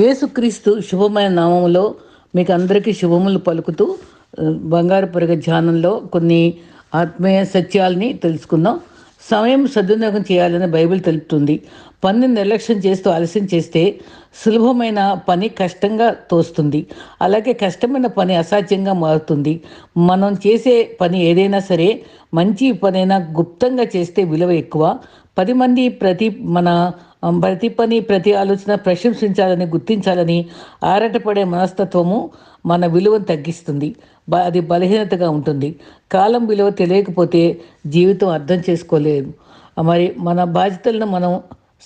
యేసుక్రీస్తు శుభమైన నామములో మీకు అందరికీ శుభములు పలుకుతూ బంగారు పరుగ ధ్యానంలో కొన్ని ఆత్మీయ సత్యాలని తెలుసుకుందాం. సమయం సద్వినియోగం చేయాలని బైబిల్ తెలుపుతుంది. పనిని నిర్లక్ష్యం చేస్తూ ఆలస్యం చేస్తే సులభమైన పని కష్టంగా తోస్తుంది. అలాగే కష్టమైన పని అసాధ్యంగా మారుతుంది. మనం చేసే పని ఏదైనా సరే మంచి పనైనా గుప్తంగా చేస్తే విలువ ఎక్కువ. పది మంది ప్రతి మన ప్రతి పని ప్రతి ఆలోచన ప్రశంసించాలని గుర్తించాలని ఆరాటపడే మనస్తత్వము మన విలువను తగ్గిస్తుంది. బ- అది బలహీనతగా ఉంటుంది. కాలం విలువ తెలియకపోతే జీవితం అర్థం చేసుకోలేదు మరి మన బాధ్యతలను మనం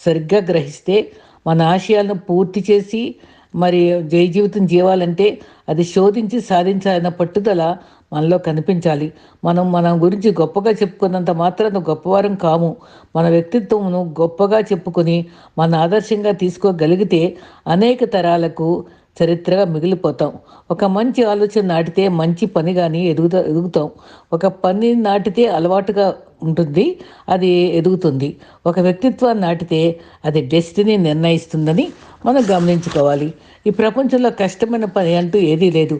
సరిగ్గా గ్రహిస్తే మన ఆశయాలను పూర్తి చేసి మరి జై జీవితం జీవాలంటే అది శోధించి సాధించాలన్న పట్టుదల మనలో కనిపించాలి. మనం మన గురించి గొప్పగా చెప్పుకున్నంత మాత్రాన గొప్పవారం కాము. మన వ్యక్తిత్వమును గొప్పగా చెప్పుకొని మన ఆదర్శంగా తీసుకోగలిగితే అనేక తరాలకు చరిత్రగా మిగిలిపోతాం. ఒక మంచి ఆలోచన నాటితే మంచి పని కానీ ఎదుగుతా ఎదుగుతాం. ఒక పని నాటితే అలవాటుగా ఉంటుంది అది ఎదుగుతుంది. ఒక వ్యక్తిత్వాన్ని నాటితే అది డెస్టినీ నిర్ణయిస్తుందని మనం గమనించుకోవాలి. ఈ ప్రపంచంలో కష్టమైన పని అంటూ ఏదీ లేదు.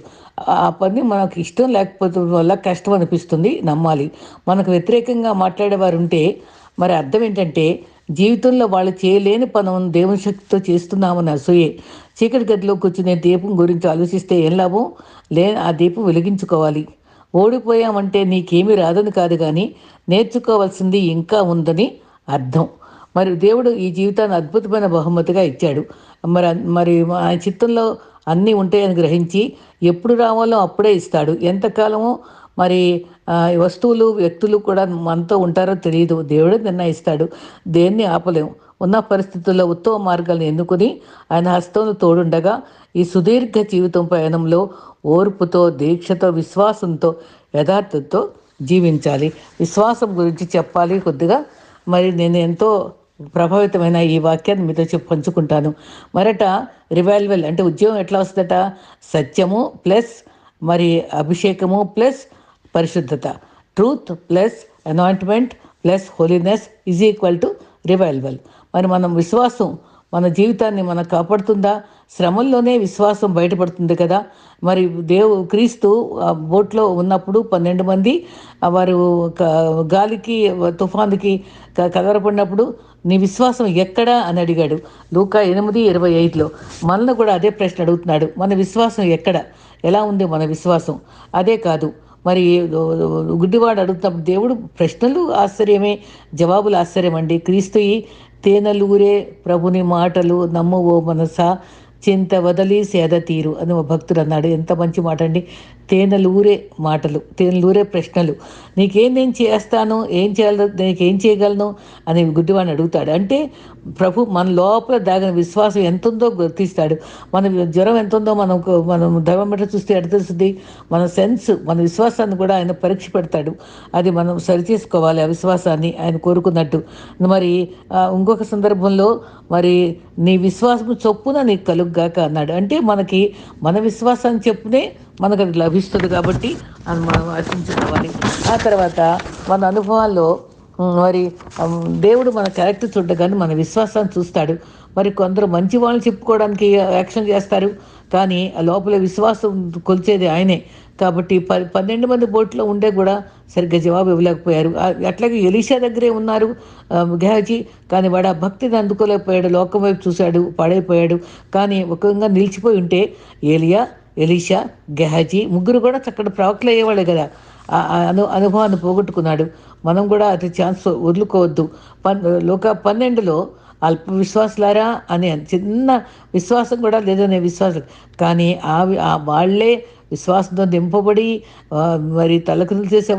ఆ పని మనకు ఇష్టం లేకపోతే వల్ల కష్టం అనిపిస్తుంది నమ్మాలి. మనకు వ్యతిరేకంగా మాట్లాడేవారు ఉంటే మరి అర్థం ఏంటంటే జీవితంలో వాళ్ళు చేయలేని పనులను దేవుని శక్తితో చేస్తున్నామని అసూయే. చీకటి గదిలో కూర్చునే దీపం గురించి ఆలోచిస్తే ఏం లాభం? లే ఆ దీపం వెలిగించుకోవాలి. ఓడిపోయామంటే నీకేమీ రాదని కాదు కానీ నేర్చుకోవాల్సింది ఇంకా ఉందని అర్థం. మరి దేవుడు ఈ జీవితాన్ని అద్భుతమైన బహుమతిగా ఇచ్చాడు. మరి మరి ఆయన చిత్తంలో అన్నీ ఉంటాయని గ్రహించి ఎప్పుడు రావాలో అప్పుడే ఇస్తాడు. ఎంతకాలమో మరి వస్తువులు వ్యక్తులు కూడా మనతో ఉంటారో తెలియదు దేవుడే నిర్ణయిస్తాడు. దేన్ని ఆపలేము. ఉన్న పరిస్థితుల్లో ఉత్తమ మార్గాలను ఎన్నుకుని ఆయన హస్తంలో తోడుండగా ఈ సుదీర్ఘ జీవితం ప్రయాణంలో ఓర్పుతో దీక్షతో విశ్వాసంతో యథార్థతో జీవించాలి. విశ్వాసం గురించి చెప్పాలి కొద్దిగా. మరి నేను ఎంతో ప్రభావితమైన ఈ వాక్యాన్ని మీతో చెప్పి పంచుకుంటాను. మరట రివాల్వెల్ అంటే ఉద్యోగం ఎట్లా వస్తుందట? సత్యము ప్లస్ మరి అభిషేకము ప్లస్ పరిశుద్ధత. Truth plus anointment plus holiness is equal to revival మరి మనం విశ్వాసం మన జీవితాన్ని మనం కాపాడుతుందా? శ్రమంలోనే విశ్వాసం బయటపడుతుంది కదా? మరి దేవు క్రీస్తు ఆ బోట్లో ఉన్నప్పుడు పన్నెండు మంది వారు గాలికి తుఫానుకి క- కలవరపడినప్పుడు నీ విశ్వాసం ఎక్కడా అని అడిగాడు. లూకా ఎనిమిది ఇరవై ఐదులో మనల్ని కూడా అదే ప్రశ్న అడుగుతున్నాడు. మన విశ్వాసం ఎక్కడ? ఎలా ఉంది మన విశ్వాసం? అదే కాదు. మరి గుడ్డివాడు అడుగుతాం దేవుడు ప్రశ్నలు ఆశ్చర్యమే జవాబులు ఆశ్చర్యం అండి క్రీస్తు తేనలూరే ప్రభుని మాటలు నమ్ము ఓ మనస చింత వదలి సేద తీరు అని భక్తుడు అన్నాడు. ఎంత మంచి మాట అండి తేనెలూరే మాటలు తేనెలూరే ప్రశ్నలు. నీకేం నేను చేస్తాను? ఏం చేయాలి నీకేం చేయగలను? అని గుడ్డివాడిని అడుగుతాడు. అంటే ప్రభు మన లోపల దాగిన విశ్వాసం ఎంత ఉందో గుర్తిస్తాడు. మన జ్వరం ఎంత ఉందో మనం మనం ధర్మమీటర్ చూస్తే ఎడ తెలుస్తుంది. మన సెన్స్ మన విశ్వాసాన్ని కూడా ఆయన పరీక్ష పెడతాడు. అది మనం సరిచేసుకోవాలి ఆ విశ్వాసాన్ని ఆయన కోరుకున్నట్టు. మరి ఇంకొక సందర్భంలో మరి నీ విశ్వాసం చొప్పున నీకు కలుగ్గాక అన్నాడు. అంటే మనకి మన విశ్వాసాన్ని చెప్పునే మనకు అది లభిస్తుంది కాబట్టి అది మనం ఆశించుకోవాలి. ఆ తర్వాత మన అనుభవాల్లో మరి దేవుడు మన క్యారెక్టర్ చూడగానే మన విశ్వాసాన్ని చూస్తాడు. మరి కొందరు మంచి వాళ్ళని చెప్పుకోవడానికి యాక్షన్ చేస్తారు. కానీ ఆ లోపల విశ్వాసం కొలిచేది ఆయనే. కాబట్టి ప పన్నెండు మంది బోట్లో ఉండే కూడా సరిగ్గా జవాబు ఇవ్వలేకపోయారు. అట్లాగే ఎలీషా దగ్గరే ఉన్నారు ఆ, కానీ వాడు ఆ భక్తిని అందుకోలేకపోయాడు లోకం వైపు చూశాడు పడైపోయాడు. కానీ ఒక నిలిచిపోయి ఉంటే ఏలియా ఎలీషా గెహాజీ ముగ్గురు కూడా చక్కటి ప్రవక్తలు అయ్యేవాళ్ళే కదా. ఆ అను అనుభవాన్ని పోగొట్టుకున్నాడు. మనం కూడా అది ఛాన్స్ వదులుకోవద్దు. పన్ లోక పన్నెండులో అల్ప విశ్వాసులారా అని చిన్న విశ్వాసం కూడా లేదనే విశ్వాసం. కానీ ఆ ఆ వాళ్ళే విశ్వాసంతో దింపబడి మరి తలకులు చేసే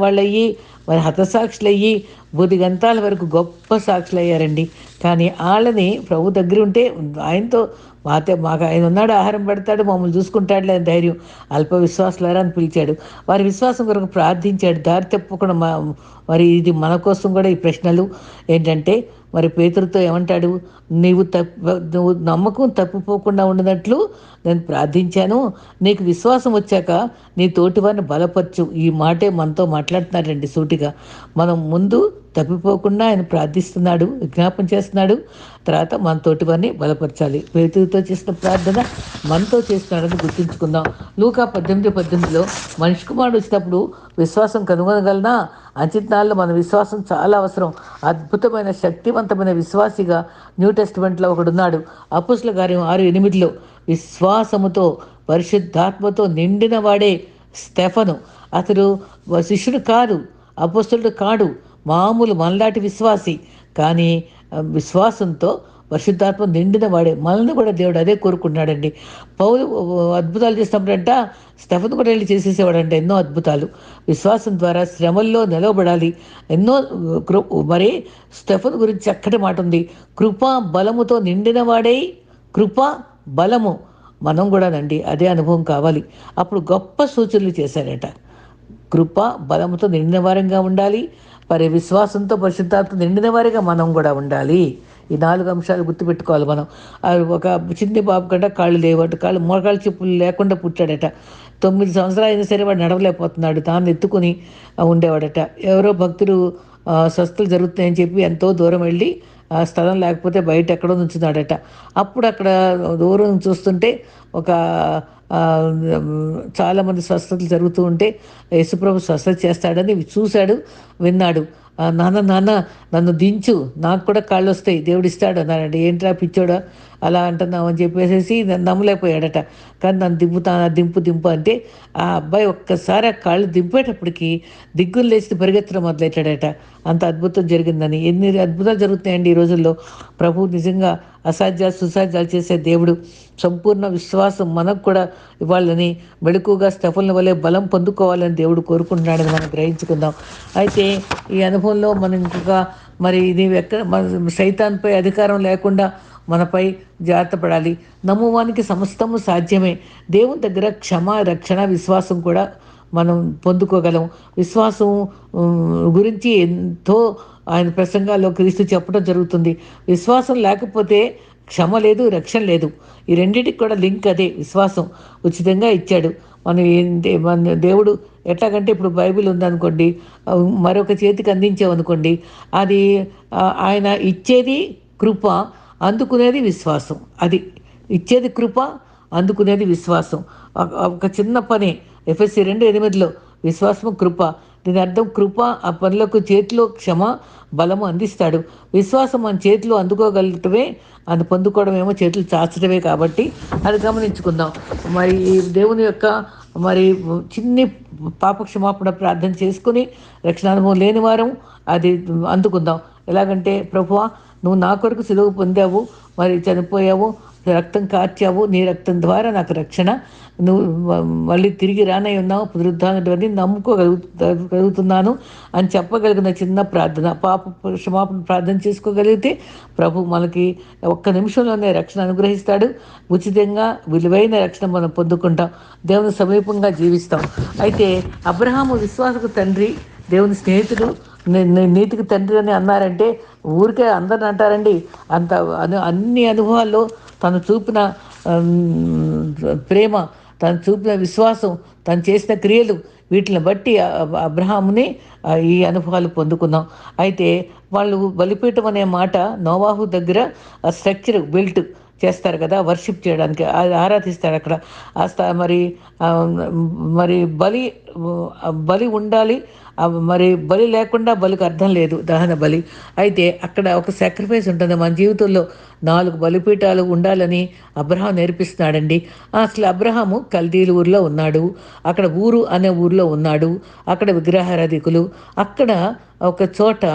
మరి హతసాక్షులు అయ్యి బుద్ధి గంతాల వరకు గొప్ప సాక్షులు అయ్యారండి కానీ వాళ్ళని ప్రభు దగ్గర ఉంటే ఆయనతో మాతే మాకు ఆయన ఉన్నాడు ఆహారం పెడతాడు మమ్మల్ని చూసుకుంటాడులే అని ధైర్యం అల్ప విశ్వాసులారా అని పిలిచాడు. వారి విశ్వాసం కొరకు ప్రార్థించాడు. దారి తప్పకుండా మా మరి ఇది మన కోసం కూడా ఈ ప్రశ్నలు ఏంటంటే మరి పేతురితో ఏమంటాడు? నీవు తప్ప నువ్వు నమ్మకం తప్పిపోకుండా ఉండనట్లు నేను ప్రార్థించాను. నీకు విశ్వాసం వచ్చాక నీ తోటివారిని బలపరచు. ఈ మాటే మనతో మాట్లాడుతున్నాడండి సూటిగా. మనం ముందు తప్పిపోకుండా ఆయన ప్రార్థిస్తున్నాడు విజ్ఞాపం చేస్తున్నాడు. తర్వాత మన తోటివారిని బలపరచాలి. పేతురితో చేసిన ప్రార్థన మనతో చేస్తున్నాడని గుర్తుంచుకుందాం. లూకా పద్దెనిమిది పద్దెనిమిదిలో మనిషి కుమారుడు వచ్చినప్పుడు విశ్వాసం కనుగొనగలనా? అంచనాల్లో మన విశ్వాసం చాలా అవసరం. అద్భుతమైన శక్తివంతమైన విశ్వాసిగా న్యూ టెస్ట్మెంట్లో ఒకడున్నాడు. అపుస్ల కార్యం ఆరు ఎనిమిదిలో విశ్వాసముతో పరిశుద్ధాత్మతో నిండిన వాడే స్టెఫను. అతడు శిష్యుడు కాదు అపుస్తుడు కాడు మామూలు మనలాంటి విశ్వాసి. కానీ విశ్వాసంతో పరిశుద్ధాత్మ నిండిన వాడే. మనల్ని కూడా దేవుడు అదే కోరుకుంటున్నాడండి. పౌరు అద్భుతాలు చేసినప్పుడంట స్టెఫన్ కూడా వెళ్ళి చేసేసేవాడంట ఎన్నో అద్భుతాలు. విశ్వాసం ద్వారా శ్రమల్లో నిలవబడాలి. ఎన్నో కృ మరి స్టెఫన్ గురించి చక్కటి మాట ఉంది. కృప బలముతో నిండిన వాడే కృప బలము. మనం కూడానండి అదే అనుభవం కావాలి. అప్పుడు గొప్ప సూచనలు చేశారట. కృప బలముతో నిండిన వారంగా ఉండాలి. మరి విశ్వాసంతో పరిశుద్ధాత్మ నిండిన వారిగా మనం కూడా ఉండాలి. ఈ నాలుగు అంశాలు గుర్తుపెట్టుకోవాలి మనం. ఒక చిన్ని బాబు కంటే కాళ్ళు లేవట కాళ్ళు మోకాళ్ళ చెప్పులు లేకుండా పుట్టాడట. తొమ్మిది సంవత్సరాలు అయినా సరే వాడు నడవలేకపోతున్నాడు తాను ఎత్తుకుని ఉండేవాడట. ఎవరో భక్తులు స్వస్థలు జరుగుతున్నాయని చెప్పి ఎంతో దూరం వెళ్ళి ఆ స్థలం లేకపోతే బయట ఎక్కడో నుంచున్నాడట. అప్పుడు అక్కడ దూరం చూస్తుంటే ఒక చాలామంది స్వస్థతలు జరుగుతూ ఉంటే యేసుప్రభు స్వస్థత చేస్తాడని చూశాడు విన్నాడు. నాన్న నాన్న నన్ను దించు. నాకు కూడా కాళ్ళు వస్తాయి దేవుడు ఇస్తాడు అన్నాడండి. ఏంట్రా పిచ్చోడా? అలా అంటున్నావు అని చెప్పేసి నమ్మలేకపోయాడట. కానీ నన్ను దింపుతాను దింపు దింపు అంటే ఆ అబ్బాయి ఒక్కసారి ఆ కాళ్ళు దింపేటప్పటికి దిగ్గులు లేచి పరిగెత్తడం మొదలెట్టాడట. అంత అద్భుతం జరిగిందని. ఎన్ని అద్భుతాలు జరుగుతున్నాయండి ఈ రోజుల్లో. ప్రభు నిజంగా అసాధ్యాలు సుసాధ్యాలు చేసే దేవుడు. సంపూర్ణ విశ్వాసం మనకు కూడా ఇవ్వాలని మెడుకుగా స్టెఫన్ల వలె బలం పొందుకోవాలని దేవుడు కోరుకుంటున్నాడని మనం గ్రహించుకుందాం. అయితే ఈ అనుభవంలో మనం ఇంకొక మరి ఇది ఎక్కడ మన సైతాన్పై అధికారం లేకుండా మనపై జాగ్రత్త పడాలి. నమ్మువానికి సమస్తము సాధ్యమే. దేవుని దగ్గర క్షమ రక్షణ విశ్వాసం కూడా మనం పొందుకోగలం. విశ్వాసం గురించి ఎంతో ఆయన ప్రసంగాల్లో క్రీస్తు చెప్పడం జరుగుతుంది. విశ్వాసం లేకపోతే క్షమ లేదు రక్షణ లేదు. ఈ రెండింటికి కూడా లింక్ అదే విశ్వాసం ఉచితంగా ఇచ్చాడు. మనం ఏంటి మన దేవుడు ఎట్లాగంటే ఇప్పుడు బైబిల్ ఉందనుకోండి మరొక చేతికి అందించామనుకోండి అది ఆయన ఇచ్చేది కృప అందుకునేది విశ్వాసం. అది ఇచ్చేది కృప అందుకునేది విశ్వాసం. ఒక చిన్న పని ఎఫ్ఎస్సి రెండు ఎనిమిదిలో విశ్వాసము కృప. దీని అర్థం కృప ఆ పనులకు చేతిలో క్షమ బలము అందిస్తాడు. విశ్వాసం మన చేతిలో అందుకోగలటమే అది పొందుకోవడమేమో చేతులు చాచడమే కాబట్టి అది గమనించుకుందాం. మరి దేవుని యొక్క మరి చిన్ని పాప క్షమాపణ ప్రార్థన చేసుకుని రక్షణానుభవం లేని వారం అది అందుకుందాం. ఎలాగంటే ప్రభువా నువ్వు నా కొరకు సిలువు పొందావు మరి చనిపోయావు రక్తం కార్చావు నీ రక్తం ద్వారా నాకు రక్షణ. నువ్వు మళ్ళీ తిరిగి రానై ఉన్నావు పునరుద్ధానటువంటి నమ్ముకోగలుగుతున్నాను అని చెప్పగలిగిన చిన్న ప్రార్థన. పాప క్షమాపణ ప్రార్థన చేసుకోగలిగితే ప్రభు మనకి ఒక్క నిమిషంలోనే రక్షణ అనుగ్రహిస్తాడు. ఉచితంగా విలువైన రక్షణ మనం పొందుకుంటాం. దేవుని సమీపంగా జీవిస్తాం. అయితే అబ్రహాము విశ్వాసకు తండ్రి దేవుని స్నేహితుడు నీతికి తండ్రి అని అన్నారంటే ఊరికే అందరిని అంటారండి. అంత అన్ని అనుభవాల్లో తను చూపిన ప్రేమ తను చూపిన విశ్వాసం తను చేసిన క్రియలు వీటిని బట్టి అబ్రహాముని ఈ అనుభవాలు పొందుకున్నాం. అయితే వాళ్ళు బలిపీఠం అనే మాట నోవాహు దగ్గర స్ట్రక్చర్ బిల్ట్ చేస్తారు కదా వర్షిప్ చేయడానికి ఆరాధిస్తారు అక్కడ. మరి మరి బలి బలి ఉండాలి మరి బలి లేకుండా బలికి అర్థం లేదు దహన బలి. అయితే అక్కడ ఒక సాక్రిఫైస్ ఉంటుంది మన జీవితంలో నాలుగు బలిపీఠాలు ఉండాలని అబ్రహాం నేర్పిస్తున్నాడండి. అసలు అబ్రహాము కల్దీలు ఊరిలో ఉన్నాడు. అక్కడ ఊరు అనే ఊరిలో ఉన్నాడు. అక్కడ విగ్రహారాధికులు. అక్కడ ఒక చోట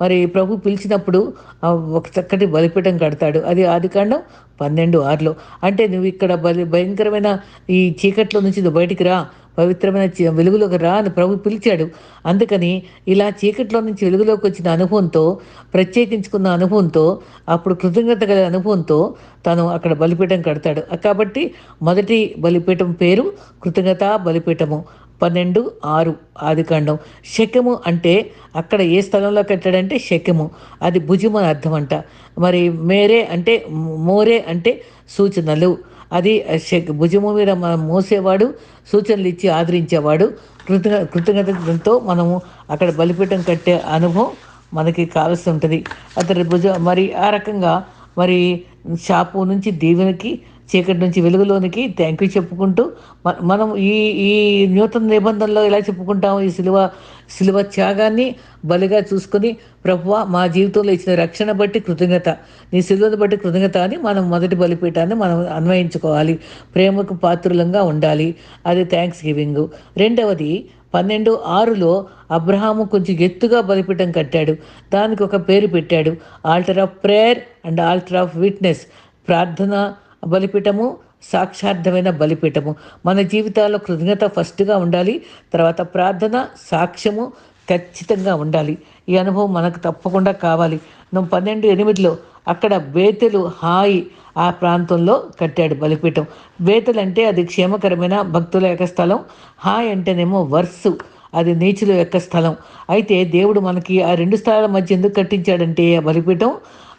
మరి ప్రభు పిలిచినప్పుడు ఒక చక్కటి బలిపీఠం కడతాడు. అది ఆదికాండం పన్నెండు ఆరులో. అంటే నువ్వు ఇక్కడ బలి భయంకరమైన ఈ చీకట్లో నుంచి నువ్వు బయటికి రా. పవిత్రమైన వెలుగులోకి రా అని ప్రభు పిలిచాడు. అందుకని ఇలా చీకట్లో నుంచి వెలుగులోకి వచ్చిన అనుభవంతో ప్రత్యేకించుకున్న అనుభవంతో అప్పుడు కృతజ్ఞత గల అనుభవంతో తను అక్కడ బలిపీఠం కడతాడు. కాబట్టి మొదటి బలిపీఠం పేరు కృతజ్ఞత బలిపీఠము. పన్నెండు ఆరు ఆదికాండం శకము అంటే అక్కడ ఏ స్థలంలో కట్టాడంటే శకము అది భుజము అని అర్థం అంట మరి మేరే అంటే మోరే అంటే సూచనలు. అది శక్ భుజము మీద మనం మోసేవాడు సూచనలు ఇచ్చి ఆదరించేవాడు. కృతజ్ఞ కృతజ్ఞతతో మనము అక్కడ బలిపీఠం కట్టే అనుభవం మనకి కావాల్సి ఉంటుంది. అతని భుజ మరి ఆ రకంగా మరి షాపు నుంచి దీవెనకి చీకటి నుంచి వెలుగులోనికి థ్యాంక్ యూ చెప్పుకుంటూ మనం ఈ ఈ నూతన నిబంధనలో ఎలా చెప్పుకుంటాం ఈ సిలువ సిలువ త్యాగాన్ని బలిగా చూసుకొని ప్రభువ మా జీవితంలో ఇచ్చిన రక్షణ బట్టి కృతజ్ఞత నీ సిలువను బట్టి కృతజ్ఞత అని మనం మొదటి బలిపీఠాన్ని మనం అన్వయించుకోవాలి ప్రేమకు పాత్రులంగా ఉండాలి. అది థ్యాంక్స్ గివింగ్ రెండవది పన్నెండు ఆరులో అబ్రహాము కొంచెం ఎత్తుగా బలిపీఠం కట్టాడు. దానికి ఒక పేరు పెట్టాడు. Altar of prayer and altar of witness ప్రార్థన బలిపీఠము సాక్షార్థమైన బలిపీఠము. మన జీవితాల్లో కృతజ్ఞత ఫస్ట్గా ఉండాలి. తర్వాత ప్రార్థన సాక్ష్యము ఖచ్చితంగా ఉండాలి. ఈ అనుభవం మనకు తప్పకుండా కావాలి. నువ్వు పన్నెండు ఎనిమిదిలో అక్కడ బేతెలు హాయి ఆ ప్రాంతంలో కట్టాడు బలిపీఠం. బేతలు అంటే అది క్షేమకరమైన భక్తుల యొక్క స్థలం. హాయ్ అంటేనేమో వర్సు. అది నీచుల యొక్క స్థలం. అయితే దేవుడు మనకి ఆ రెండు స్థలాల మధ్య ఎందుకు కట్టించాడంటే ఆ బలిపీఠం?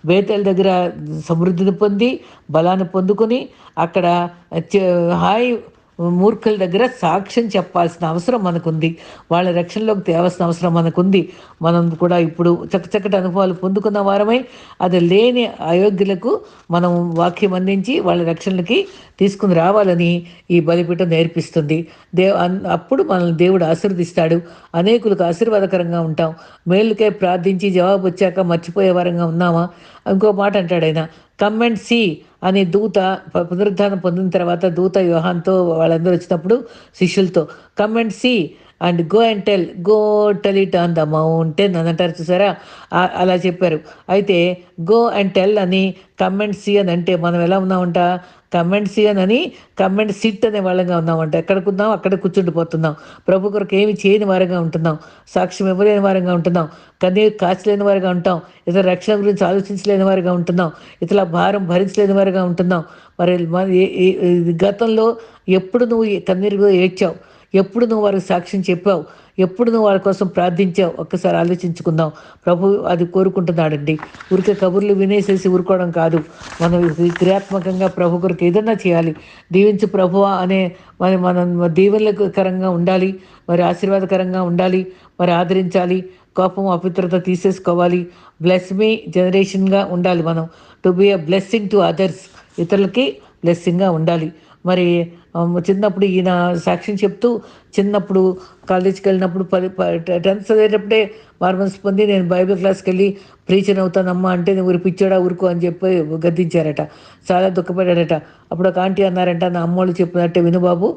బేతల దగ్గర సమృద్ధిని పొంది బలాన్ని పొందుకొని అక్కడ చ- హాయ్ మూర్ఖుల దగ్గర సాక్ష్యం చెప్పాల్సిన అవసరం మనకుంది. వాళ్ళ రక్షణలోకి తేవాల్సిన అవసరం మనకుంది. మనం కూడా ఇప్పుడు చక్కచక్కటి అనుభవాలు పొందుకున్న వారమై అది లేని అయోగ్యులకు మనం వాక్యం అందించి వాళ్ళ రక్షణలకి తీసుకుని రావాలని ఈ బలిపీఠం నేర్పిస్తుంది. దేవ అప్పుడు మనల్ని దేవుడు ఆశీర్వదిస్తాడు. అనేకులకు ఆశీర్వాదకరంగా ఉంటాం. మేలుకే ప్రార్థించి జవాబు వచ్చాక మర్చిపోయే వారంగా ఉన్నామా? ఇంకో మాట అంటాడు ఆయన. కమ్ అండ్ సీ అనే దూత పునరుద్ధానం పొందిన తర్వాత దూత వ్యూహంతో వాళ్ళందరూ వచ్చినప్పుడు శిష్యులతో come and see and go and tell go tell it on the mountain అని అంటారు చూసారా? అలా చెప్పారు. అయితే గో అండ్ టెల్ అని కమెంట్ సి అని అంటే మనం ఎలా ఉన్నామంట? కమెంట్ సి అని కమెంట్ సిట్ అనే వాళ్ళంగా ఉన్నామంట. ఎక్కడికి ఉన్నాం? అక్కడ కూర్చుండిపోతున్నాం. ప్రభు కొరకు ఏమి చేయని వారంగా ఉంటున్నాం. సాక్ష్యం ఇవ్వలేని వారంగా ఉంటున్నాం. కన్నీరు కాచలేని వారిగా ఉంటాం. ఇతర రక్షణ గురించి ఆలోచించలేని వారిగా ఉంటున్నాం. ఇతర భారం భరించలేని వారిగా ఉంటున్నాం. మరి గతంలో ఎప్పుడు నువ్వు ఈ కన్నీరు ఏడ్చావు? ఎప్పుడు నువ్వు వారికి సాక్ష్యం చెప్పావు? ఎప్పుడు నువ్వు వారి కోసం ప్రార్థించావు? ఒక్కసారి ఆలోచించుకుందాం. ప్రభు అది కోరుకుంటున్నాడండి. ఊరికే కబుర్లు వినేసేసి ఊరుకోవడం కాదు. మనం క్రియాత్మకంగా ప్రభు కొరకు ఏదన్నా చేయాలి. దీవించు ప్రభువా అనే మరి మనం దీవెనకరంగా ఉండాలి. మరి ఆశీర్వాదకరంగా ఉండాలి. మరి ఆదరించాలి. కోపం అపిత్రత తీసేసుకోవాలి. బ్లెస్ మీ జనరేషన్గా ఉండాలి మనం. To be a blessing to others ఇతరులకి బ్లెస్సింగ్గా ఉండాలి. మరి చిన్నప్పుడు ఈయన సాక్ష్యం చెప్తూ చిన్నప్పుడు కాలేజీకి వెళ్ళినప్పుడు పది టెన్త్ చదివేటప్పుడే మార్మన్స్ పొంది నేను బైబిల్ క్లాస్కి వెళ్ళి ప్రీచర్ అవుతానమ్మా అంటే నేను ఊరి పిచ్చోడా ఊరుకో అని చెప్పి గద్దించారట. చాలా దుఃఖపడ్డాడట. అప్పుడు ఒక ఆంటీ అన్నారంట నా అమ్మోళ్ళు చెప్పినట్టే విను బాబు.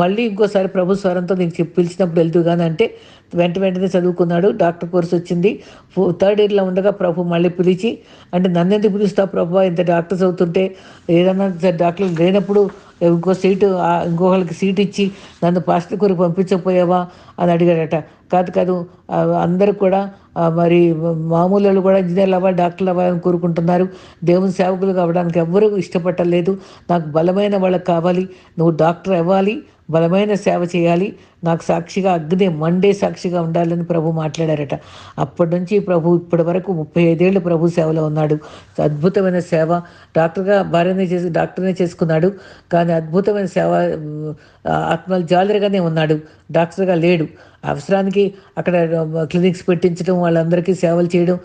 మళ్ళీ ఇంకోసారి ప్రభు స్వరంతో నీకు చెప్పి పిలిచినప్పుడు వెళ్తూ కానీ అంటే వెంట వెంటనే చదువుకున్నాడు. డాక్టర్ కోర్స్ వచ్చింది. థర్డ్ ఇయర్లో ఉండగా ప్రభు మళ్ళీ పిలిచి అంటే నన్ను ఎందుకు పిలుస్తావు ప్రభు? ఇంత డాక్టర్స్ అవుతుంటే ఏదన్నా డాక్టర్ లేనప్పుడు ఇంకో సీటు ఆ ఇంకొకరికి సీట్ ఇచ్చి నన్ను పాస్టర్ కొరకు పంపించకపోయావా అని అడిగాడట. కాదు కాదు అందరూ కూడా మరి మామూలు వాళ్ళు కూడా ఇంజనీర్లు అవ్వాలి డాక్టర్లు అవ్వాలని కోరుకుంటున్నారు. దేవుని సేవకులు కావడానికి ఎవ్వరూ ఇష్టపడలేదు నాకు బలమైన వాళ్ళకి కావాలి. నువ్వు డాక్టర్ అవ్వాలి. బలమైన సేవ చేయాలి. నాకు సాక్షిగా అగ్ని మండే సాక్షిగా ఉండాలని ప్రభు మాట్లాడారట. అప్పటి నుంచి ప్రభు ఇప్పటి వరకు ముప్పై ఐదేళ్ళు ప్రభు సేవలో ఉన్నాడు. అద్భుతమైన సేవ. డాక్టర్గా భార్యనే చేసి డాక్టర్నే చేసుకున్నాడు. కానీ అద్భుతమైన సేవ ఆత్మలు జాలరిగానే ఉన్నాడు. డాక్టర్గా లేడు. అవసరానికి అక్కడ క్లినిక్స్ పెట్టించడం వాళ్ళందరికీ సేవలు చేయడం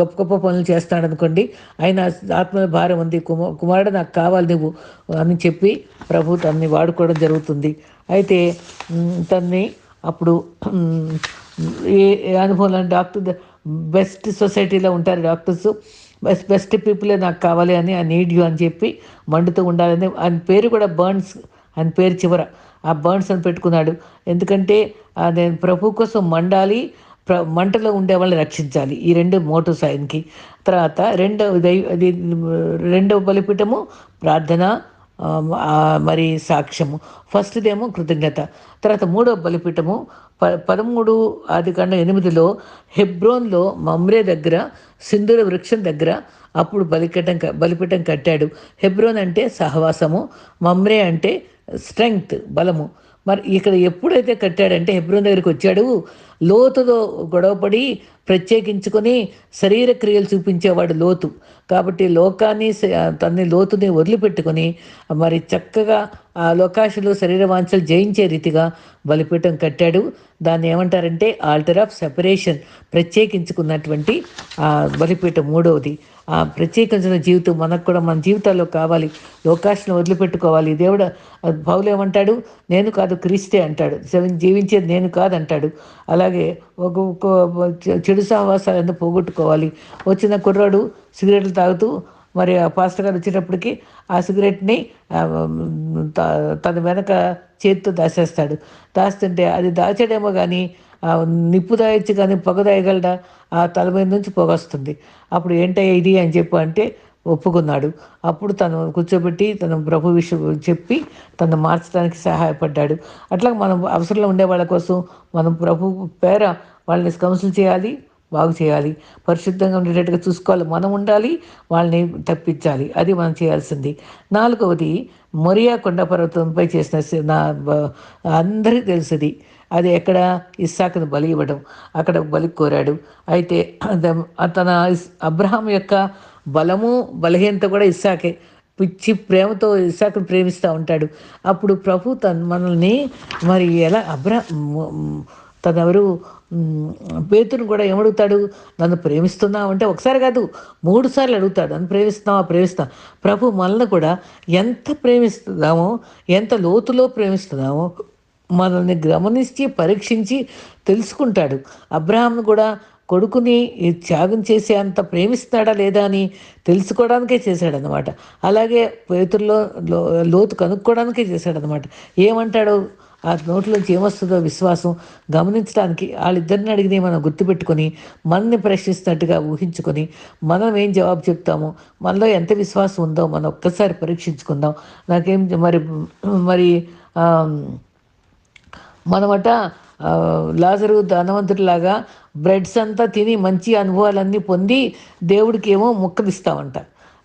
గొప్ప గొప్ప పనులు చేస్తాడు అనుకోండి ఆయన ఆత్మ భారం ఉంది. కుమ కుమారుడు నాకు కావాలి నువ్వు అని చెప్పి ప్రభు తన్ని వాడుకోవడం జరుగుతుంది. అయితే తన్ని అప్పుడు ఏ అనుభవం డాక్టర్ బెస్ట్ సొసైటీలో ఉంటారు డాక్టర్స్. బెస్ట్ బెస్ట్ పీపులే నాకు కావాలి అని ఆ నీడ్ యూ అని చెప్పి మండుతూ ఉండాలని. ఆయన పేరు కూడా బర్న్స్ ఆయన పేరు చివర. ఆ బర్న్స్ అని పెట్టుకున్నాడు. ఎందుకంటే నేను ప్రభు కోసం మండాలి ప్ర మంటలో ఉండే వాళ్ళని రక్షించాలి. ఈ రెండు మోటివ్స్ ఆయనకి తర్వాత రెండవ దైవ అది రెండవ బలిపీఠము ప్రార్థన మరి సాక్ష్యము. ఫస్ట్దేమో కృతజ్ఞత. తర్వాత మూడవ బలిపీఠము ప పదమూడు ఆది కాండ ఎనిమిదిలో హెబ్రోన్లో మమ్రే దగ్గర సింధూర వృక్షం దగ్గర అప్పుడు బలికటం బలిపీఠం కట్టాడు. హెబ్రోన్ అంటే సహవాసము మమ్రే అంటే స్ట్రెంగ్త్ బలము. మరి ఇక్కడ ఎప్పుడైతే కట్టాడంటే హెబ్రోన్ దగ్గరికి వచ్చాడు లోతుతో గొడవపడి ప్రత్యేకించుకొని శరీర క్రియలు చూపించేవాడు లోతు. కాబట్టి లోకాన్ని తన్ని లోతుని వదిలిపెట్టుకొని మరి చక్కగా ఆ లోకాశలు శరీర వాంఛలు జయించే రీతిగా బలిపీఠం కట్టాడు. దాన్ని ఏమంటారంటే ఆల్టర్ ఆఫ్ సెపరేషన్ ప్రత్యేకించుకున్నటువంటి ఆ బలిపీఠం మూడవది. ఆ ప్రత్యేకించిన జీవితం మనకు కూడా మన జీవితాల్లో కావాలి. లోకాశను వదిలిపెట్టుకోవాలి. దేవుడు పౌలు ఏమంటాడు? నేను కాదు క్రీస్తే అంటాడు. జీవించేది నేను కాదు అంటాడు అలాగే ఒక చెడు సహవాసాలను పోగొట్టుకోవాలి. వచ్చిన కుర్రాడు సిగరెట్లు తాగుతూ మరి ఆ పాస్టర్ గారు వచ్చేటప్పటికి ఆ సిగరెట్ని తన వెనక చేతితో దాచేస్తాడు దాస్తుంటే అది దాచాడేమో కానీ నిప్పు దాయొచ్చు కానీ పొగ దాయగలడా? ఆ తల మీద నుంచి పొగ వస్తుంది. అప్పుడు ఏంటయ్యా ఇది అని చెప్పి అంటే ఒప్పుకున్నాడు. అప్పుడు తను కూర్చోబెట్టి తన ప్రభు విషయం చెప్పి తను మార్చడానికి సహాయపడ్డాడు. అట్లా మనం అవసరంలో ఉండే వాళ్ళ కోసం మనం ప్రభు పేర వాళ్ళని కౌన్సిల్ చేయాలి. బాగు చేయాలి. పరిశుద్ధంగా ఉండేటట్టుగా చూసుకోవాలి. మనం ఉండాలి వాళ్ళని తప్పించాలి. అది మనం చేయాల్సింది. నాలుగవది మొరియా కొండ పర్వతంపై చేసిన నా అందరికీ తెలుసుది. అది ఎక్కడ? ఇస్సాకును బలి ఇవ్వడం. అక్కడ బలి కోరాడు. అయితే తన అబ్రహాం యొక్క బలము బలహీనత కూడా ఇస్సాకే. పిచ్చి ప్రేమతో ఇస్సాకును ప్రేమిస్తూ ఉంటాడు. అప్పుడు ప్రభు తన మనల్ని మరి ఎలా అబ్రా తనెవరు పేతును కూడా ఏమడుగుతాడు? నన్ను ప్రేమిస్తున్నావు అంటే ఒకసారి కాదు మూడు సార్లు అడుగుతాడు. నన్ను ప్రేమిస్తున్నావా? ప్రేమిస్తా ప్రభు మనల్ని కూడా ఎంత ప్రేమిస్తున్నామో ఎంత లోతులో ప్రేమిస్తున్నామో మనల్ని గమనించి పరీక్షించి తెలుసుకుంటాడు. అబ్రహాంను కూడా కొడుకుని త్యాగం చేసే అంత ప్రేమిస్తున్నాడా లేదా అని తెలుసుకోవడానికే చేశాడనమాట అలాగే పేతుల్లో లోతు కనుక్కోవడానికే చేశాడనమాట ఏమంటాడు? ఆ నోట్లోంచి ఏమొస్తుందో విశ్వాసం గమనించడానికి వాళ్ళిద్దరిని అడిగితే మనం గుర్తుపెట్టుకొని మనని ప్రశ్నిస్తున్నట్టుగా ఊహించుకొని మనం ఏం జవాబు చెప్తామో మనలో ఎంత విశ్వాసం ఉందో మనం ఒక్కసారి పరీక్షించుకుందాం. నాకేం మరి మరి మనమట లాజరు ధనవంతుడిలాగా బ్రెడ్స్ అంతా తిని మంచి అనుభవాలన్నీ పొంది దేవుడికి ఏమో ముక్కలు ఇస్తామంట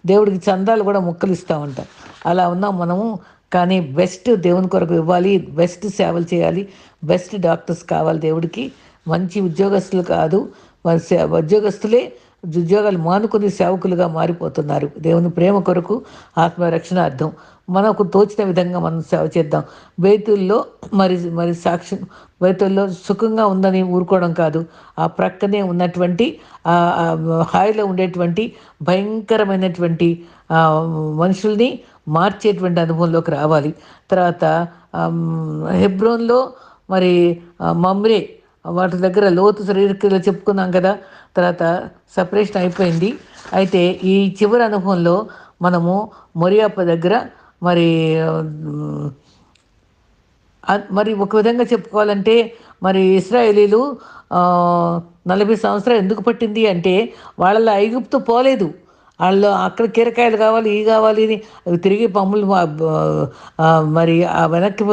దేవుడికి చందాలు కూడా ముక్కలు ఇస్తామంట అలా ఉన్నాం మనము. కానీ బెస్ట్ దేవుని కొరకు ఇవ్వాలి బెస్ట్ సేవలు చేయాలి బెస్ట్ డాక్టర్స్ కావాలి దేవుడికి. మంచి ఉద్యోగస్తులు కాదు సే- ఉద్యోగస్తులే ఉద్యోగాలు మానుకుని సేవకులుగా మారిపోతున్నారు. దేవుని ప్రేమ కొరకు ఆత్మరక్షణ అర్థం. మనకు తోచిన విధంగా మనం సేవ చేద్దాం. బేతుల్లో మరి మరి సాక్ష్యం బైతుల్లో సుఖంగా ఉందని ఊరుకోవడం కాదు. ఆ ప్రక్కనే ఉన్నటువంటి హాయిలో ఉండేటువంటి భయంకరమైనటువంటి మనుషుల్ని మార్చేటువంటి అనుభవంలోకి రావాలి. తర్వాత హెబ్రోన్లో మరి మమ్రే వాటి దగ్గర లోతు శరీరక్రియలు చెప్పుకున్నాం కదా. తర్వాత సపరేషన్ అయిపోయింది. అయితే ఈ చివరి అనుభవంలో మనము మొరియాప దగ్గర మరి మరి ఒక విధంగా చెప్పుకోవాలంటే మరి ఇస్రాయేలీలు నలభై సంవత్సరాలు ఎందుకు పట్టింది అంటే వాళ్ళ ఐగుప్తు పోలేదు. వాళ్ళు అక్కడ కీరకాయలు కావాలి ఈ కావాలి ఇది అవి తిరిగి పమ్ములు మరి ఆ వెనక్కి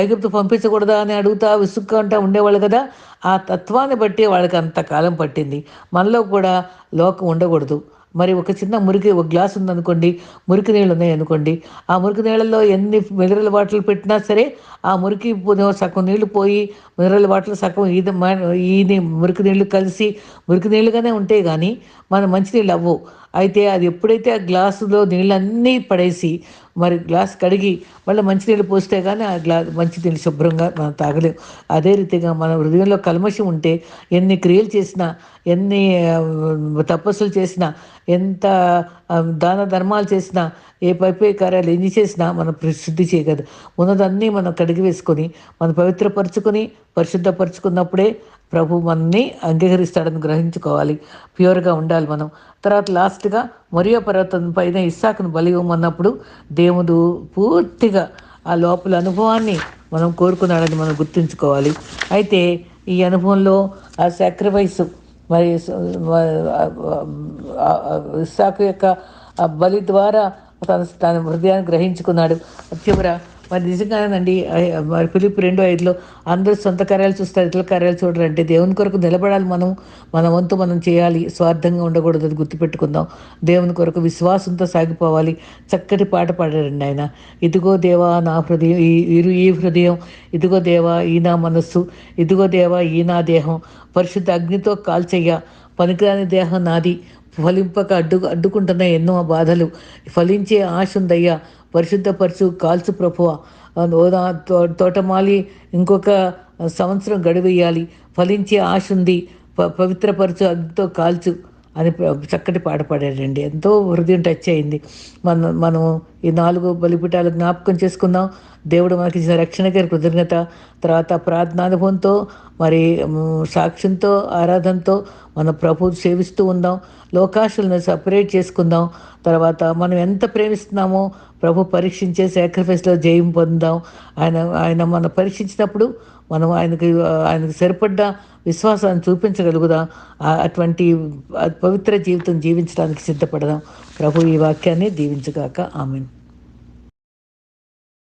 ఐగుప్తు పంపించకూడదా అని అడుగుతా విసుక్కుంటా ఉండేవాళ్ళు కదా ఆ తత్వాన్ని బట్టి వాళ్ళకి అంతకాలం పట్టింది. మనలో కూడా లోకం ఉండకూడదు. మరి ఒక చిన్న మురికి ఒక గ్లాస్ ఉందనుకోండి మురికి నీళ్ళు ఉన్నాయనుకోండి ఆ మురికి నీళ్ళల్లో ఎన్ని మినరల్ వాటర్లు పెట్టినా సరే ఆ మురికి సగం నీళ్ళు పోయి మినరల్ వాటర్ సగం ఇది ఈ మురికి నీళ్ళు కలిసి మురికి నీళ్ళుగానే ఉంటాయి కానీ మన మంచినీళ్ళు అవ్వవు. అయితే అది ఎప్పుడైతే ఆ గ్లాసులో నీళ్ళన్నీ పడేసి మరి గ్లాస్ కడిగి మళ్ళీ మంచినీళ్ళు పోస్తే కానీ ఆ గ్లా మంచినీళ్ళు శుభ్రంగా మనం తాగలేం. అదే రీతిగా మన హృదయంలో కల్మషం ఉంటే ఎన్ని క్రియలు చేసినా ఎన్ని తపస్సులు చేసినా ఎంత దాన ధర్మాలు చేసినా ఏ పైపే కార్యాలు ఎన్ని చేసినా మనం శుద్ధి చేయగలదు. ఉన్నదన్నీ మనం కడిగి వేసుకొని మనం పవిత్రపరుచుకొని పరిశుద్ధపరుచుకున్నప్పుడే ప్రభు మనని అంగీకరిస్తాడని గ్రహించుకోవాలి. ప్యూర్గా ఉండాలి మనం. తర్వాత లాస్ట్గా మరియో పర్వతం పైన ఇస్సాకును బలి ఇవ్వమన్నప్పుడు దేవుడు పూర్తిగా ఆ లోపల అనుభవాన్ని మనం కోరుకున్నాడని మనం గుర్తుంచుకోవాలి. అయితే ఈ అనుభవంలో ఆ సాక్రిఫైస్ మరి ఇస్సాకు యొక్క బలి ద్వారా తన తన హృదయాన్ని గ్రహించుకున్నాడు. చివర మరి నిజంగానండి మరి పిలుపు రెండు ఐదులో అందరూ సొంత కార్యాలు చూస్తారు ఇతర కార్యాలు చూడరు అంటే దేవుని కొరకు నిలబడాలి మనం మన వంతు మనం చేయాలి స్వార్థంగా ఉండకూడదు అది గుర్తుపెట్టుకుందాం. దేవుని కొరకు విశ్వాసంతో సాగిపోవాలి. చక్కటి పాట పాడారండి ఆయన. ఇదిగో దేవా నా హృదయం ఈ ఇరు ఈ హృదయం ఇదిగో దేవా ఈ నా మనస్సు ఇదిగో దేవా ఈ నా దేహం పరిశుద్ధ అగ్నితో కాల్చయ్యా పనికిరాని దేహం నాది ఫలింపక అడ్డు అడ్డుకుంటున్న ఎన్నో బాధలు ఫలించే ఆశ ఉందయ్యా పరిశుద్ధపరచు కాల్చు ప్రభువ. తో- తోటమాలి ఇంకొక సంవత్సరం గడువేయాలి. ఫలించే ఆశ ఉంది. ప- పవిత్రపరచు అగ్నితో కాల్చు. అని చక్కటి పాట పాడాడండి. ఎంతో హృదయం టచ్ అయింది. మనం మనం ఈ నాలుగు బలిపీఠాలు జ్ఞాపకం చేసుకుందాం దేవుడు మనకి ఇచ్చిన రక్షణకి కృతజ్ఞత తర్వాత ప్రార్థనానుభవంతో మరి సాక్ష్యంతో ఆరాధనతో మన ప్రభు సేవిస్తూ ఉందాం లోకాశులను సపరేట్ చేసుకుందాం. తర్వాత మనం ఎంత ప్రేమిస్తున్నామో ప్రభు పరీక్షించే సాక్రిఫైస్లో జయం పొందాం. ఆయన ఆయన మనం పరీక్షించినప్పుడు మనం ఆయనకి ఆయనకు సరిపడ్డ విశ్వాసాన్ని చూపించగలుగుదాం. అటువంటి పవిత్ర జీవితం జీవించడానికి సిద్ధపడదాం. ప్రభు ఈ వాక్యాన్ని దీవించగాక. ఆమెను.